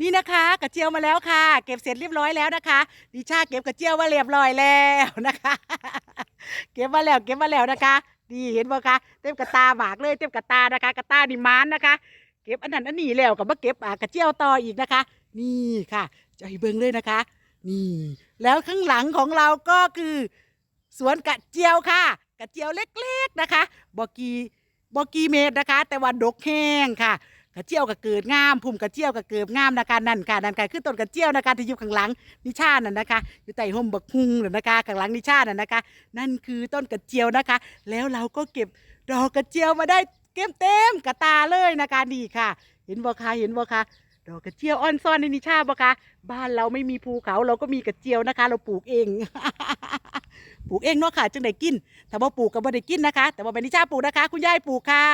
นี่นะคะกระเจียวมาแล้วค่ะ เก็บเสร็จเรียบร้อยแล้วนะคะดิชาเก็บกระเจียวมาเรียบร้อยแล้วนะคะ เก็บมาแล้วเก็บมาแล้วนะคะดีเห็นบ่คะเต็มกระตาหมากเลยเต็มกระตานะคะ กระตานี่มานนะคะ เก็บอันนั้นอันนี้แล้วก็มาเก็บกระเจียวต่ออีกนะคะ นี่ค่ะจะให้เบิ่งเลยนะคะ นี่ แล้วข้างหลังของเราก็คือ สวนกระเจียวค่ะ กระเจียวเล็กๆนะคะบกีบกีเมตรนะคะ แต่ว่าดกแห้งค่ะ กระเจียวก็เกิดงามพุ่มกระเจียวก็เกิดงามนะคะนั่นค่ะนั่นค่ะคือต้นกระเจียวนะคะที่อยู่ข้างหลังนิชานั่นนะคะ อยู่ใต้ห่มบักฮุงนั่นนะคะข้างหลังนิชานั่นนะคะ นั่นคือต้นกระเจียวนะคะ แล้วเราก็เก็บดอกกระเจียวมาได้เต็มเต็มกระตาเลยนะคะนี่ค่ะ เห็นบ่คะเห็นบ่คะดอกกระเจียวอ่อนซ่อนในนิชาบ่คะบ้านเราไม่มีภูเขาเราก็มีกระเจียวนะคะ เราปลูกเองปลูกเองเนาะค่ะจึงได้กิน ถ้าบ่ปลูกก็บ่ได้กินนะคะ แต่ว่าเป็นนิชาปลูกนะคะ คุณยายปลูกค่ะ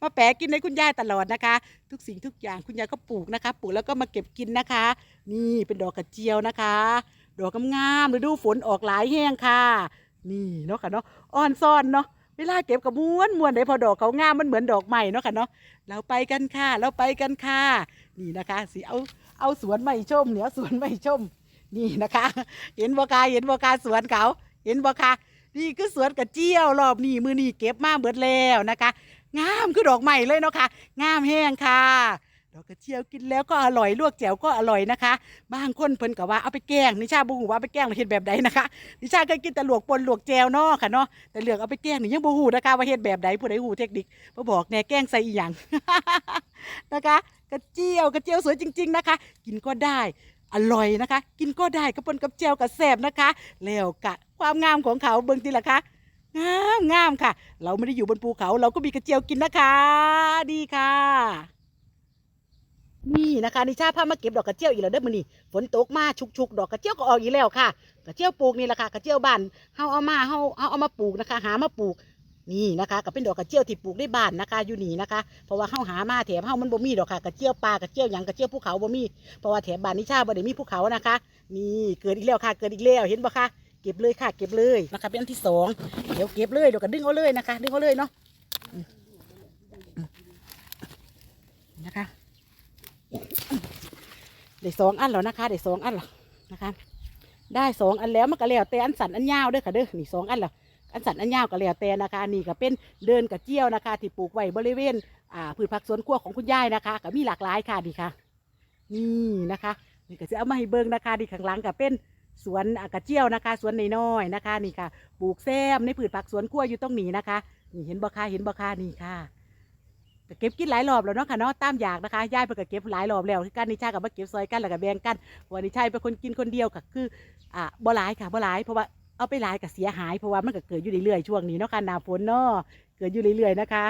มาแปะกินให้คุณยายตลอดนะคะ ทุกสิ่งทุกอย่างคุณยายก็ปลูกนะคะ ปลูกแล้วก็มาเก็บกินนะคะ นี่เป็นดอกกระเจียวนะคะ ดอกงามๆฤดูฝนออกหลายแห้งค่ะ นี่เนาะค่ะเนาะอ่อนซ่อนเนาะเวลาเก็บกับม้วนม้วนได้พอดอกเขางามมันเหมือนดอกใหม่เนาะค่ะเนาะเราไปกันค่ะ เราไปกันค่ะ นี่นะคะสิเอาเอาสวนใหม่ชมเหนียวสวนใหม่ชม นี่นะคะ เห็นบ่คะเห็นบ่คะสวนเขา เห็นบ่คะ นี่คือสวนกระเจียวรอบนี้มือนี่เก็บมาเบิดแล้วนะคะ งามคือดอกใหม่เลยเนาะค่ะงามแห้งค่ะดอกกระเจียวกินแล้วก็อร่อยลวกแจ่วก็อร่อยนะคะบางคนเพิ่นก็ว่าเอาไปแกงนิชาบ่ฮู้ว่าไปแกงแล้วเฮ็ดแบบใดนะคะนิชาเคยกินแต่ลวกปนลวกแจ่วเนาะค่ะเนาะแต่เรืองเอาไปแกงนี่ยังบ่ฮู้นะคะว่าเฮ็ดแบบใดผู้ใดฮู้เทคนิคมาบอกแน่แกงใส่อีหยังนะคะกระเจียวกระเจียวสวยจริง ๆนะคะ กินก็ได้อร่อยนะคะ กินก็ได้กระปนกับแจวกับแสบนะคะ แล้วกะ ความงามของเขาเบิ่งทีละคะงามงามค่ะ เราไม่ได้อยู่บนภูเขาเราก็มีกระเจียวกินนะคะ ดีค่ะ นี่นะคะนิชาพามาเก็บดอกกระเจียวอีกแล้วเด้อมื้อนี้ฝนตกมาชุกๆ ดอกกระเจียวก็ออกอีกแล้วค่ะ กระเจียวปลูกนี่แหละค่ะกระเจียวบ้านเฮาเอามาเฮาเฮาเอามาปลูกนะคะ หามาปลูกนี่นะคะก็เป็นดอกกระเจียวที่ปลูกในบ้านนะคะ อยู่นี่นะคะ เพราะว่าเฮาหามาแถมเฮามันบ่มีดอกค่ะกระเจียวปลากระเจียวหยังกระเจียวภูเขาบ่มีเพราะว่าแถบบ้านนิชาบ่ได้มีภูเขานะคะ นี่เกิดอีกแล้วค่ะ เกิดอีกแล้วเห็นปะคะ เก็บเลยค่ะ เก็บเลยนะคะ เป็นอันที่สองเดี๋ยวเก็บเลยเดี๋ยวก็ดึงเอาเลยนะคะ ดึงเอาเลยเนาะนะคะได้สองอันแล้วนะคะได้สองอันแล้วนะคะ ได้สองอันแล้วมันก็แล้วแต่อันสันอันยาวเด้อค่ะเด้อนี่สองอันแล้วอันสันอันยาวก็แล้วแต่นะคะนี่ก็เป็นเดินกระเจี้ยวนะคะ ที่ปลูกไว้บริเวณอ่าพืชผักสวนครัวของคุณยายนะคะ ก็มีหลากหลายค่ะดีค่ะ นี่นะคะนี่ก็จะเอามาให้เบิ่งนะคะดีข้างหลังก็เป็น สวนกระเจียวนะคะ สวนน้อยๆนะคะ นี่ค่ะ ปลูกแซมในผืนผักสวนครัวอยู่ตรงนี้นะคะ นี่เห็นบ่คะเห็นบ่คะนี่ค่ะก็เก็บกินหลายรอบแล้วเนาะค่ะเนาะตามอยากนะคะยายเพิ่นก็เก็บหลายรอบแล้วคือการนิชากับมาเก็บซอยกันแล้วก็แบ่งกันว่านิชาเป็นคนกินคนเดียวก็คืออ่าบ่หลายค่ะบ่หลายเพราะว่าเอาไปหลายก็เสียหายเพราะว่ามันก็เกิดอยู่เรื่อยๆช่วงนี้เนาะค่ะหน้าฝนเนาะเกิดอยู่เรื่อยๆนะคะ